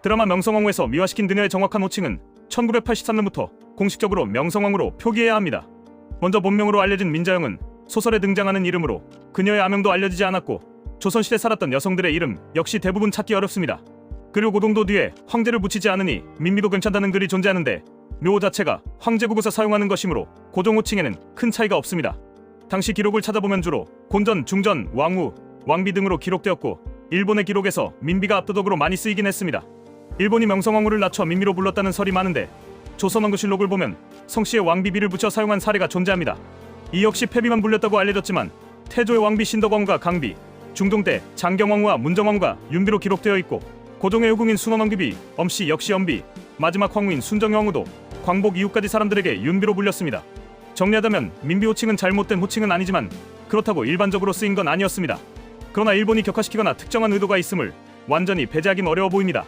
드라마 명성황후에서 미화시킨 그녀의 정확한 호칭은 1983년부터 공식적으로 명성황후로 표기해야 합니다. 먼저 본명으로 알려진 민자영은 소설에 등장하는 이름으로 그녀의 아명도 알려지지 않았고 조선시대 살았던 여성들의 이름 역시 대부분 찾기 어렵습니다. 그리고 고동도 뒤에 황제를 붙이지 않으니 민미도 괜찮다는 글이 존재하는데 묘 자체가 황제국에서 사용하는 것이므로 고종 호칭에는 큰 차이가 없습니다. 당시 기록을 찾아보면 주로 곤전, 중전, 왕후, 왕비 등으로 기록되었고 일본의 기록에서 민비가 압도적으로 많이 쓰이긴 했습니다. 일본이 명성황후를 낮춰 민미로 불렀다는 설이 많은데 조선왕조실록을 보면 성씨의 왕비비를 붙여 사용한 사례가 존재합니다. 이 역시 패비만 불렸다고 알려졌지만 태조의 왕비 신덕왕후가 강비, 중종 때 장경왕후와 문정왕후가 윤비로 기록되어 있고 고종의 후궁인 순원왕비비, 엄씨 역시 엄비, 마지막 황후인 순정왕후도 광복 이후까지 사람들에게 윤비로 불렸습니다. 정리하자면 민비 호칭은 잘못된 호칭은 아니지만 그렇다고 일반적으로 쓰인 건 아니었습니다. 그러나 일본이 격화시키거나 특정한 의도가 있음을 완전히 배제하긴 어려워 보입니다.